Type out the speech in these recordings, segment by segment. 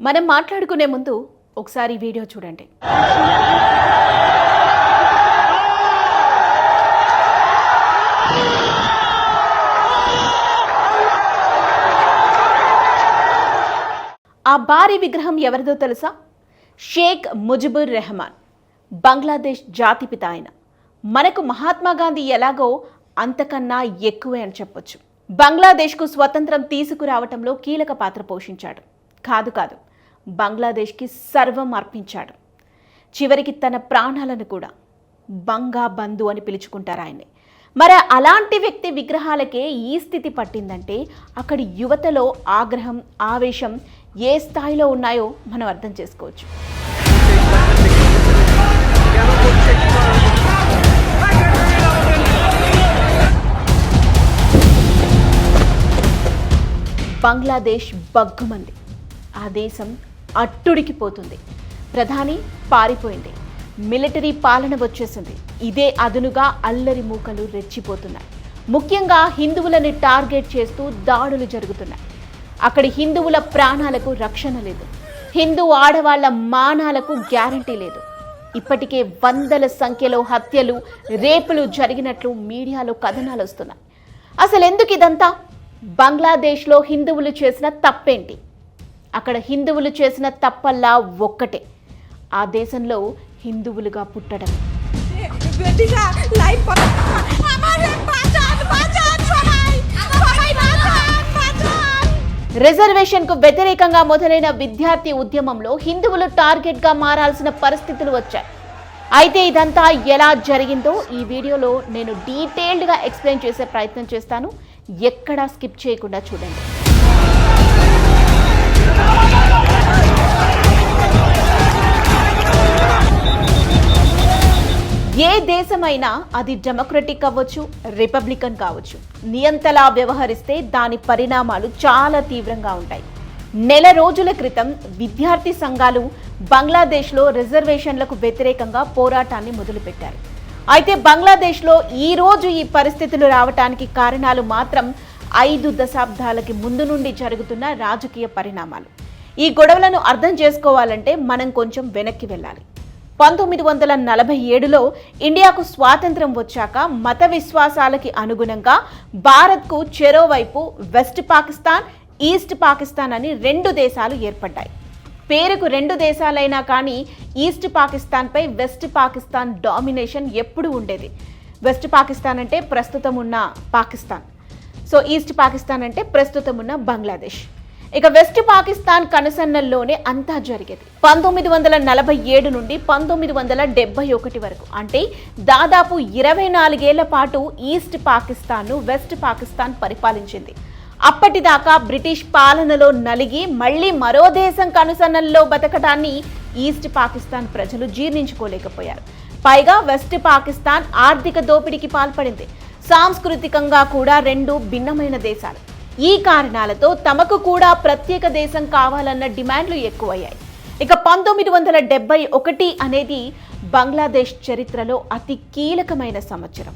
మనం మాట్లాడుకునే ముందు ఒకసారి వీడియో చూడండి. ఆ భారీ విగ్రహం ఎవరిదో తెలుసా? షేక్ ముజిబుర్ రెహమాన్ బంగ్లాదేశ్ జాతిపిత ఆయన. మనకు మహాత్మా గాంధీ ఎలాగో అంతకన్నా ఎక్కువే అని చెప్పొచ్చు. బంగ్లాదేశ్కు స్వతంత్రం తీసుకురావటంలో కీలక పాత్ర పోషించాడు. కాదు కాదు బంగ్లాదేశ్కి సర్వం అర్పించాడు. చివరికి తన ప్రాణాలను కూడా బంగా బంధు అని పిలుచుకుంటారు ఆయన్ని. మరి అలాంటి వ్యక్తి విగ్రహాలకే ఈ స్థితి పట్టిందంటే అక్కడి యువతలో ఆగ్రహం ఆవేశం ఏ స్థాయిలో ఉన్నాయో మనం అర్థం చేసుకోవచ్చు. బంగ్లాదేశ్ బగ్గుమంది. ఆ దేశం అట్టుడికిపోతుంది. ప్రధాని పారిపోయింది. మిలిటరీ పాలన వచ్చేసింది. ఇదే అదునుగా అల్లరి మూకలు రెచ్చిపోతున్నాయి. ముఖ్యంగా హిందువులని టార్గెట్ చేస్తూ దాడులు జరుగుతున్నాయి. అక్కడి హిందువుల ప్రాణాలకు రక్షణ లేదు. హిందూ ఆడవాళ్ళ మానాలకు గ్యారంటీ లేదు. ఇప్పటికే వందల సంఖ్యలో హత్యలు రేపులు జరిగినట్లు మీడియాలో కథనాలు వస్తున్నాయి అసలు ఎందుకు ఇదంతా బంగ్లాదేశ్లో హిందువులు చేసిన తప్పేంటి? అక్కడ హిందువులు చేసిన తప్పల్లా ఒక్కటే. ఆ దేశంలో హిందువులుగా పుట్టడం. రిజర్వేషన్కు వ్యతిరేకంగా మొదలైన విద్యార్థి ఉద్యమంలో హిందువులు టార్గెట్గా మారాల్సిన పరిస్థితులు వచ్చాయి. అయితే ఇదంతా ఎలా జరిగిందో ఈ వీడియోలో నేను డీటెయిల్డ్గా ఎక్స్ప్లెయిన్ చేసే ప్రయత్నం చేస్తాను. ఎక్కడా స్కిప్ చేయకుండా చూడండి. ఏ దేశమైనా అది డెమోక్రటిక్ అవ్వచ్చు రిపబ్లికన్ కావచ్చు. నియంతలా వ్యవహరిస్తే దాని పరిణామాలు చాలా తీవ్రంగా ఉంటాయి. నెల రోజుల క్రితం విద్యార్థి సంఘాలు బంగ్లాదేశ్లో రిజర్వేషన్లకు వ్యతిరేకంగా పోరాటాన్ని మొదలుపెట్టారు. అయితే బంగ్లాదేశ్లో ఈరోజు ఈ పరిస్థితులు రావటానికి కారణాలు మాత్రం ఐదు దశాబ్దాలకి ముందు నుండి జరుగుతున్న రాజకీయ పరిణామాలు. ఈ గొడవలను అర్థం చేసుకోవాలంటే మనం కొంచెం వెనక్కి వెళ్ళాలి. పంతొమ్మిది వందల నలభై ఏడులో ఇండియాకు స్వాతంత్రం వచ్చాక మత విశ్వాసాలకి అనుగుణంగా భారత్కు చెరోవైపు వెస్ట్ పాకిస్తాన్ ఈస్ట్ పాకిస్తాన్ అని రెండు దేశాలు ఏర్పడ్డాయి. పేరుకు రెండు దేశాలైనా కానీ ఈస్ట్ పాకిస్తాన్పై వెస్ట్ పాకిస్తాన్ డామినేషన్ ఎప్పుడు ఉండేది. వెస్ట్ పాకిస్తాన్ అంటే ప్రస్తుతం ఉన్న పాకిస్తాన్. సో ఈస్ట్ పాకిస్తాన్ అంటే ప్రస్తుతం ఉన్న బంగ్లాదేశ్. ఇక వెస్ట్ పాకిస్తాన్ కనుసన్నల్లోనే అంతా జరిగేది. పంతొమ్మిది వందల నలభై ఏడు నుండి పంతొమ్మిది వందల డెబ్బై ఒకటి వరకు. అంటే దాదాపు ఇరవై నాలుగేళ్ళ పాటు ఈస్ట్ పాకిస్తాన్ను వెస్ట్ పాకిస్తాన్ పరిపాలించింది. అప్పటిదాకా బ్రిటిష్ పాలనలో నలిగి మళ్ళీ మరో దేశం కనుసన్నల్లో బతకడాన్ని ఈస్ట్ పాకిస్తాన్ ప్రజలు జీర్ణించుకోలేకపోయారు. పైగా వెస్ట్ పాకిస్తాన్ ఆర్థిక దోపిడీకి పాల్పడింది. సాంస్కృతికంగా కూడా రెండు భిన్నమైన దేశాలు. ఈ కారణాలతో తమకు కూడా ప్రత్యేక దేశం కావాలన్న డిమాండ్లు ఎక్కువయ్యాయి. ఇక పంతొమ్మిది వందల డెబ్బై ఒకటి అనేది బంగ్లాదేశ్ చరిత్రలో అతి కీలకమైన సంవత్సరం.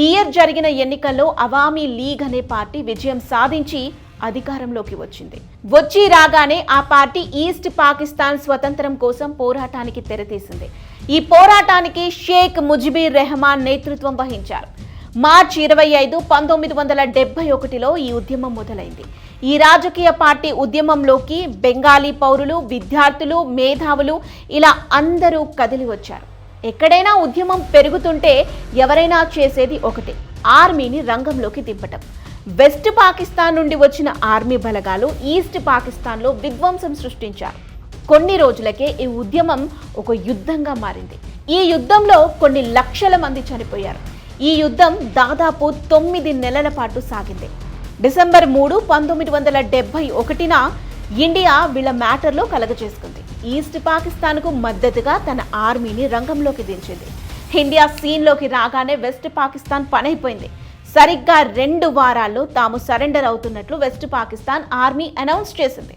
ఈ ఇయర్ జరిగిన ఎన్నికల్లో అవామీ లీగ్ అనే పార్టీ విజయం సాధించి అధికారంలోకి వచ్చింది. వచ్చి రాగానే ఆ పార్టీ ఈస్ట్ పాకిస్తాన్ స్వతంత్రం కోసం పోరాటానికి తెరతీసింది. ఈ పోరాటానికి షేక్ ముజిబీర్ రెహమాన్ నేతృత్వం వహించారు. మార్చి ఇరవై ఐదు పంతొమ్మిది వందల డెబ్బై ఒకటిలో ఈ ఉద్యమం మొదలైంది. ఈ రాజకీయ పార్టీ ఉద్యమంలోకి బెంగాలీ పౌరులు విద్యార్థులు మేధావులు ఇలా అందరూ కదిలి వచ్చారు. ఎక్కడైనా ఉద్యమం పెరుగుతుంటే ఎవరైనా చేసేది ఒకటే ఆర్మీని రంగంలోకి దింపటం. వెస్ట్ పాకిస్తాన్ నుండి వచ్చిన ఆర్మీ బలగాలు ఈస్ట్ పాకిస్తాన్లో విధ్వంసం సృష్టించారు. కొన్ని రోజులకే ఈ ఉద్యమం ఒక యుద్ధంగా మారింది. ఈ యుద్ధంలో కొన్ని లక్షల మంది చనిపోయారు. ఈ యుద్ధం దాదాపు తొమ్మిది నెలల పాటు సాగింది. డిసెంబర్ మూడు పంతొమ్మిది వందల డెబ్బై ఒకటిన ఇండియా వీళ్ళ మ్యాటర్లో కలగజేసుకుంది. ఈస్ట్ పాకిస్తాన్కు మద్దతుగా తన ఆర్మీని రంగంలోకి దించింది. ఇండియా సీన్లోకి రాగానే వెస్ట్ పాకిస్తాన్ పనైపోయింది. సరిగ్గా రెండు వారాల్లో తాము సరెండర్ అవుతున్నట్లు వెస్ట్ పాకిస్తాన్ ఆర్మీ అనౌన్స్ చేసింది.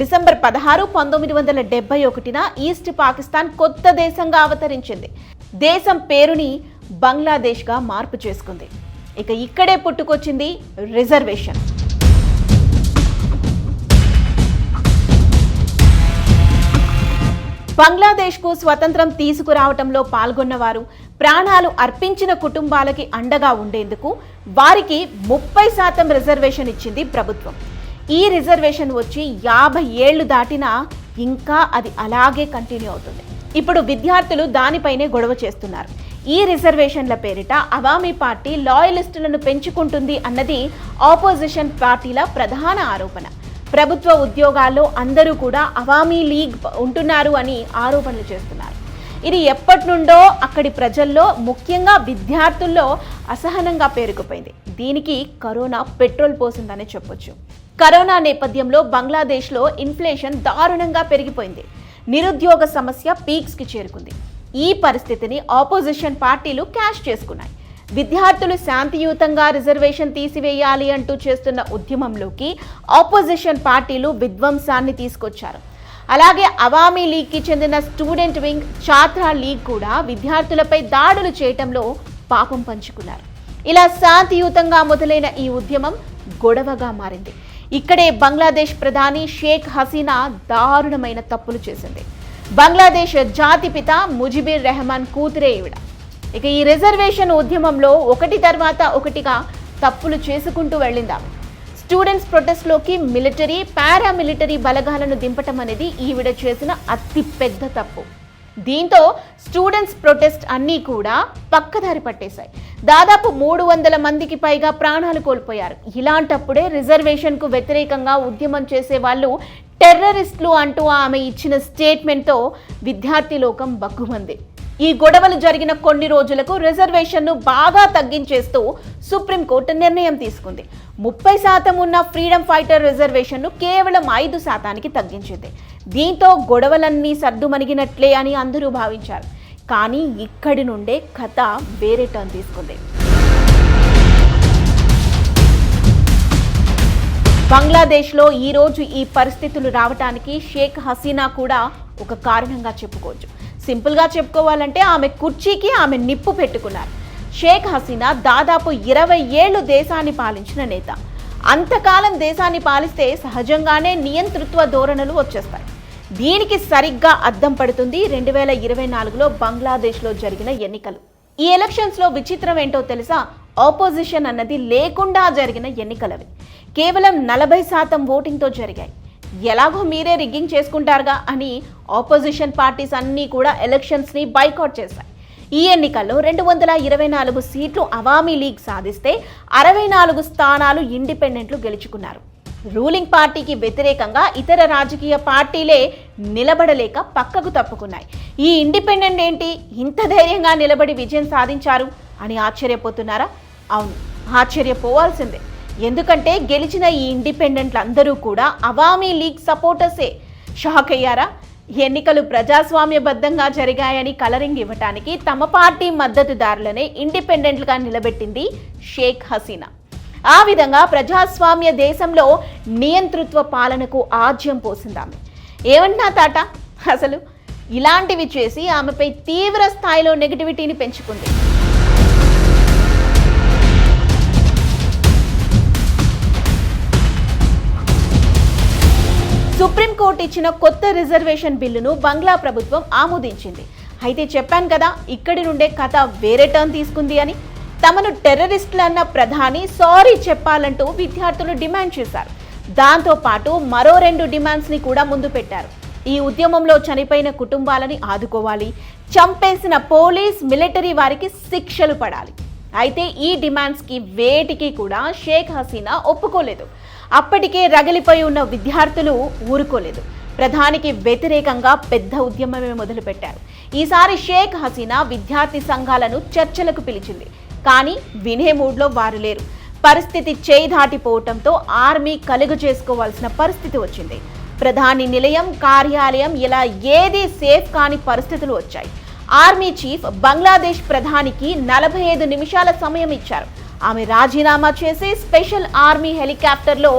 డిసెంబర్ పదహారు పంతొమ్మిది వందల డెబ్బై ఒకటిన ఈస్ట్ పాకిస్తాన్ కొత్త దేశంగా అవతరించింది. దేశం పేరుని బంగ్లాదేశ్గా మార్పు చేసుకుంది. ఇక ఇక్కడే పుట్టుకొచ్చింది రిజర్వేషన్. బంగ్లాదేశ్కు స్వతంత్రం తీసుకురావటంలో పాల్గొన్నవారు ప్రాణాలు అర్పించిన కుటుంబాలకి అండగా ఉండేందుకు వారికి ముప్పై శాతం రిజర్వేషన్ ఇచ్చింది ప్రభుత్వం. ఈ రిజర్వేషన్ వచ్చి యాభై ఏళ్ళు దాటినా ఇంకా అది అలాగే కంటిన్యూ అవుతుంది. ఇప్పుడు విద్యార్థులు దానిపైనే గొడవ చేస్తున్నారు. ఈ రిజర్వేషన్ల పేరిట అవామీ పార్టీ లాయలిస్టులను పెంచుకుంటుంది అన్నది ఆపోజిషన్ పార్టీల ప్రధాన ఆరోపణ. ప్రభుత్వ ఉద్యోగాల్లో అందరూ కూడా అవామీ లీగ్ ఉంటున్నారు అని ఆరోపణలు చేస్తున్నారు. ఇది ఎప్పటి నుండో అక్కడి ప్రజల్లో ముఖ్యంగా విద్యార్థుల్లో అసహనంగా పేరుకుపోయింది. దీనికి కరోనా పెట్రోల్ పోసిందని చెప్పొచ్చు. కరోనా నేపథ్యంలో బంగ్లాదేశ్లో ఇన్ఫ్లేషన్ దారుణంగా పెరిగిపోయింది. నిరుద్యోగ సమస్య పీక్స్కి చేరుకుంది. ఈ పరిస్థితిని ఆపోజిషన్ పార్టీలు క్యాష్ చేసుకున్నాయి. విద్యార్థులు శాంతియుతంగా రిజర్వేషన్ తీసివేయాలి అంటూ చేస్తున్న ఉద్యమంలోకి ఆపోజిషన్ పార్టీలు విధ్వంసాన్ని తీసుకొచ్చారు. అలాగే అవామీ లీగ్కి చెందిన స్టూడెంట్ వింగ్ ఛాత్రా లీగ్ కూడా విద్యార్థులపై దాడులు చేయటంలో పాపం పంచుకున్నారు. ఇలా శాంతియుతంగా మొదలైన ఈ ఉద్యమం గొడవగా మారింది. ఇక్కడే బంగ్లాదేశ్ ప్రధాని షేక్ హసీనా దారుణమైన తప్పులు చేసింది. బంగ్లాదేశ్ జాతిపిత ముజిబిర్ రెహమాన్ కూతురే ఈవిడ. ఇక ఈ రిజర్వేషన్ ఉద్యమంలో ఒకటి తర్వాత ఒకటిగా తప్పులు చేసుకుంటూ వెళ్ళింది స్టూడెంట్స్ ప్రొటెస్ట్లోకి మిలిటరీ పారామిలిటరీ బలగాలను దింపటం అనేది ఈవిడ చేసిన అతిపెద్ద తప్పు. దీంతో స్టూడెంట్స్ ప్రొటెస్ట్ అన్నీ కూడా పక్కదారి పట్టేశాయి. దాదాపు మూడు వందల మందికి పైగా ప్రాణాలు కోల్పోయారు. ఇలాంటప్పుడే రిజర్వేషన్కు వ్యతిరేకంగా ఉద్యమం చేసే వాళ్ళు టెర్రరిస్టులు అంటూ ఆమె ఇచ్చిన స్టేట్మెంట్తో విద్యార్థి లోకం బగ్గుమంది ఈ గొడవలు జరిగిన కొన్ని రోజులకు రిజర్వేషన్ను బాగా తగ్గించేస్తూ సుప్రీంకోర్టు నిర్ణయం తీసుకుంది. ముప్పై శాతం ఉన్న ఫ్రీడమ్ ఫైటర్ రిజర్వేషన్ను కేవలం ఐదు శాతానికి తగ్గించింది. దీంతో గొడవలన్నీ సర్దుమణిగినట్లే అని అందరూ భావించారు. కానీ ఇక్కడి నుండే కథ వేరే టర్న్ తీసుకుంది. బంగ్లాదేశ్లో ఈరోజు ఈ పరిస్థితులు రావటానికి షేక్ హసీనా కూడా ఒక కారణంగా చెప్పుకోవచ్చు. సింపుల్గా చెప్పుకోవాలంటే ఆమె కుర్చీకి ఆమె నిప్పు పెట్టుకున్నారు. షేక్ హసీనా దాదాపు ఇరవై ఏళ్ళు దేశాన్ని పాలించిన నేత. అంతకాలం దేశాన్ని పాలిస్తే సహజంగానే నియంతృత్వ ధోరణులు వచ్చేస్తాయి. దీనికి సరిగ్గా అద్దం పడుతుంది రెండు వేల ఇరవై నాలుగులో బంగ్లాదేశ్లో జరిగిన ఎన్నికలు. ఈ ఎలక్షన్స్లో విచిత్రం ఏంటో తెలుసా? ఆపోజిషన్ అన్నది లేకుండా జరిగిన ఎన్నికలవి. కేవలం నలభై శాతం ఓటింగ్తో జరిగాయి. ఎలాగో మీరే రిగ్గింగ్ చేసుకుంటారుగా అని ఆపోజిషన్ పార్టీస్ అన్నీ కూడా ఎలక్షన్స్ని బైకాట్ చేశాయి. ఈ ఎన్నికల్లో రెండు వందల ఇరవై నాలుగు సీట్లు అవామీ లీగ్ సాధిస్తే అరవై నాలుగు స్థానాలు ఇండిపెండెంట్లు గెలుచుకున్నారు. రూలింగ్ పార్టీకి వ్యతిరేకంగా ఇతర రాజకీయ పార్టీలే నిలబడలేక పక్కకు తప్పుకున్నాయి. ఈ ఇండిపెండెంట్ ఏంటి? ఇంత ధైర్యంగా నిలబడి విజయం సాధించారు అని ఆశ్చర్యపోతున్నారా? అవును ఆశ్చర్యపోవాల్సిందే. ఎందుకంటే గెలిచిన ఈ ఇండిపెండెంట్లు అందరూ కూడా అవామీ లీగ్ సపోర్టర్సే. షాక్ అయ్యారా? ఎన్నికలు ప్రజాస్వామ్యబద్ధంగా జరిగాయని కలరింగ్ ఇవ్వటానికి తమ పార్టీ మద్దతుదారులనే ఇండిపెండెంట్లుగా నిలబెట్టింది షేక్ హసీనా. ఆ విధంగా ప్రజాస్వామ్య దేశంలో నియంతృత్వ పాలనకు ఆజ్యం పోసిందామె ఏమన్నా తాట? అసలు ఇలాంటివి చేసి ఆమెపై తీవ్ర స్థాయిలో నెగిటివిటీని పెంచుకుంది. సుప్రీంకోర్టు ఇచ్చిన కొత్త రిజర్వేషన్ బిల్లును బంగ్లా ప్రభుత్వం ఆమోదించింది. అయితే చెప్పాను కదా ఇక్కడి నుండే కథ వేరే టర్న్ తీసుకుంది అని. తమను టెర్రరిస్టులన్న ప్రధాని సారీ చెప్పాలంటూ విద్యార్థులు డిమాండ్ చేశారు. దాంతో పాటు మరో రెండు డిమాండ్స్ని కూడా ముందు పెట్టారు. ఈ ఉద్యమంలో చనిపోయిన కుటుంబాలని ఆదుకోవాలి. చంపేసిన పోలీస్ మిలిటరీ వారికి శిక్షలు పడాలి. అయితే ఈ డిమాండ్స్కి వేటికి కూడా షేక్ హసీనా ఒప్పుకోలేదు. అప్పటికే రగిలిపోయి ఉన్న విద్యార్థులు ఊరుకోలేదు. ప్రధానికి వ్యతిరేకంగా పెద్ద ఉద్యమమే మొదలుపెట్టారు. ఈసారి షేక్ హసీనా విద్యార్థి సంఘాలను చర్చలకు పిలిచింది. కానీ వినే మూడ్లో వారు లేరు. పరిస్థితి చేయి దాటిపోవటంతో ఆర్మీ కలుగు చేసుకోవాల్సిన పరిస్థితి వచ్చింది. ప్రధాని నిలయం కార్యాలయం ఇలా ఏదీ సేఫ్ కాని పరిస్థితులు వచ్చాయి. ఆర్మీ చీఫ్ బంగ్లాదేశ్ ప్రధానికి నలభై ఐదు నిమిషాల సమయం ఇచ్చారు. ఆమె రాజీనామా చేసి స్పెషల్ ఆర్మీ హెలికాప్టర్లో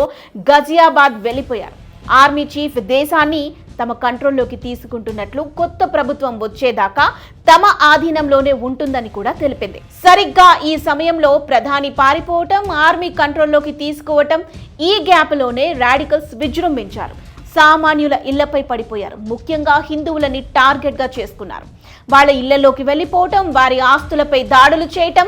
గజియాబాద్ వెళ్ళిపోయారు. ఆర్మీ చీఫ్ దేశాన్ని తమ కంట్రోల్లోకి తీసుకుంటున్నట్లు కొత్త ప్రభుత్వం వచ్చేదాకా తమ ఆధీనంలోనే ఉంటుందని కూడా తెలిపింది. సరిగ్గా ఈ సమయంలో ప్రధాని పారిపోవటం ఆర్మీ కంట్రోల్లోకి తీసుకోవటం ఈ గ్యాప్లోనే రాడికల్స్ విజృంభించారు. సామాన్యుల ఇళ్ళపై పడిపోయారు. ముఖ్యంగా హిందువులని టార్గెట్గా చేసుకున్నారు. వాళ్ళ ఇళ్ళలోకి వెళ్ళిపోవటం వారి ఆస్తులపై దాడులు చేయటం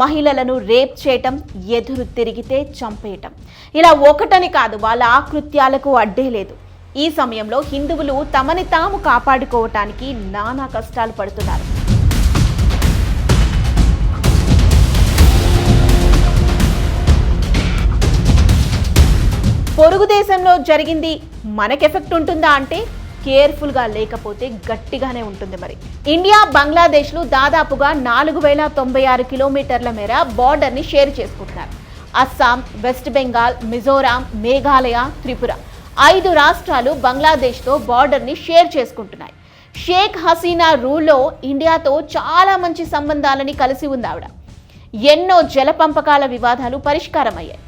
మహిళలను రేప్ చేయటం ఎదురు తిరిగితే చంపేయటం. ఇలా ఒకటని కాదు వాళ్ళ ఆకృత్యాలకు అడ్డే లేదు. ఈ సమయంలో హిందువులు తమని తాము కాపాడుకోవటానికి నానా కష్టాలు పడుతున్నారు. పొరుగు దేశంలో జరిగింది మనకు ఎఫెక్ట్ ఉంటుందా అంటే కేర్ఫుల్గా లేకపోతే గట్టిగానే ఉంటుంది మరి. ఇండియా బంగ్లాదేశ్లు దాదాపుగా నాలుగు వేల తొంభై ఆరు కిలోమీటర్ల మేర బార్డర్ని షేర్ చేసుకుంటున్నారు. అస్సాం వెస్ట్ బెంగాల్ మిజోరాం మేఘాలయ త్రిపుర ఐదు రాష్ట్రాలు బంగ్లాదేశ్తో బార్డర్ని షేర్ చేసుకుంటున్నాయి. షేక్ హసీనా రూల్లో ఇండియాతో చాలా మంచి సంబంధాలని కలిసి ఉంది ఆవిడ. ఎన్నో జల పంపకాల వివాదాలు పరిష్కారమయ్యాయి.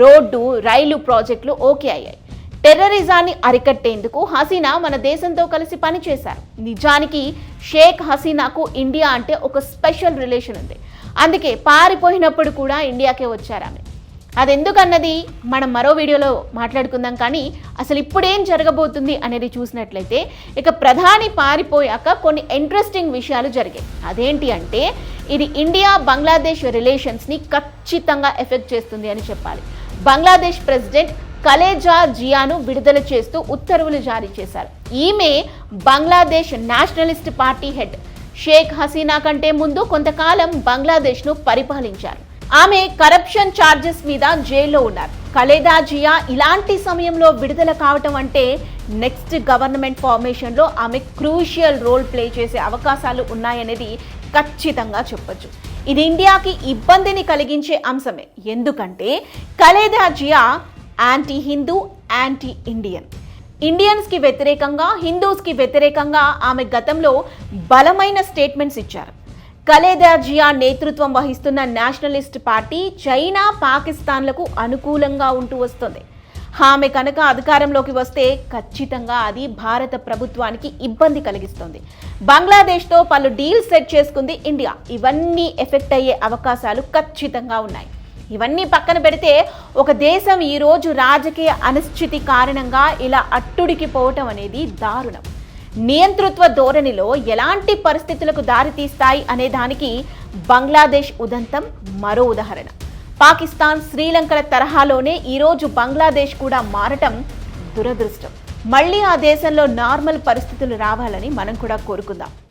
రోడ్డు రైలు ప్రాజెక్టులు ఓకే అయ్యాయి. టెర్రరిజాన్ని అరికట్టేందుకు హసీనా మన దేశంతో కలిసి పనిచేశారు. నిజానికి షేక్ హసీనాకు ఇండియా అంటే ఒక స్పెషల్ రిలేషన్ ఉంది. అందుకే పారిపోయినప్పుడు కూడా ఇండియాకే వచ్చారు ఆమె. అది ఎందుకన్నది మనం మరో వీడియోలో మాట్లాడుకుందాం కానీ అసలు ఇప్పుడేం జరగబోతుంది అనేది చూసినట్లయితే ఇక ప్రధాని పారిపోయాక కొన్ని ఇంట్రెస్టింగ్ విషయాలు జరిగాయి. అదేంటి అంటే ఇది ఇండియా బంగ్లాదేశ్ రిలేషన్స్ని ఖచ్చితంగా ఎఫెక్ట్ చేస్తుంది అని చెప్పాలి. బంగ్లాదేశ్ ప్రెసిడెంట్ కలేజా జియాను విడుదల చేస్తూ ఉత్తర్వులు జారీ చేశారు. ఈమె Bangladesh nationalist party head. Sheikh Hasina కంటే ముందు కొంతకాలం బంగ్లాదేశ్ను పరిపాలించారు. ఆమె కరప్షన్ ఛార్జెస్ మీద జైల్లో ఉన్నారు. కలేదా జియా ఇలాంటి సమయంలో విడుదల కావటం అంటే నెక్స్ట్ గవర్నమెంట్ ఫార్మేషన్లో ఆమె క్రూషియల్ రోల్ ప్లే చేసే అవకాశాలు ఉన్నాయనేది ఖచ్చితంగా చెప్పొచ్చు. ఇది ఇండియాకి ఇబ్బందిని కలిగించే అంశమే. ఎందుకంటే Khaleda Zia anti Hindu anti Indian ఇండియన్స్కి వ్యతిరేకంగా హిందూస్కి వ్యతిరేకంగా ఆమె గతంలో బలమైన స్టేట్మెంట్స్ ఇచ్చారు. కలేదా జియా నేతృత్వం వహిస్తున్న నేషనలిస్ట్ పార్టీ చైనా పాకిస్తాన్లకు అనుకూలంగా ఉంటూ వస్తుంది. ఆమె కనుక అధికారంలోకి వస్తే ఖచ్చితంగా అది భారత ప్రభుత్వానికి ఇబ్బంది కలిగిస్తుంది. బంగ్లాదేశ్తో పలు డీల్స్ సెట్ చేసుకుంది ఇండియా. ఇవన్నీ ఎఫెక్ట్ అయ్యే అవకాశాలు ఖచ్చితంగా ఉన్నాయి. ఇవన్నీ పక్కన పెడితే ఒక దేశం ఈరోజు రాజకీయ అనిశ్చితి కారణంగా ఇలా అట్టుడికి పోవటం అనేది దారుణం. నియంతృత్వ ధోరణిలో ఎలాంటి పరిస్థితులకు దారితీస్తాయి అనే దానికి బంగ్లాదేశ్ ఉదంతం మరో ఉదాహరణ. పాకిస్తాన్ శ్రీలంకల తరహాలోనే ఈరోజు బంగ్లాదేశ్ కూడా మారటం దురదృష్టం. మళ్ళీ ఆ దేశంలో నార్మల్ పరిస్థితులు రావాలని మనం కూడా కోరుకుందాం.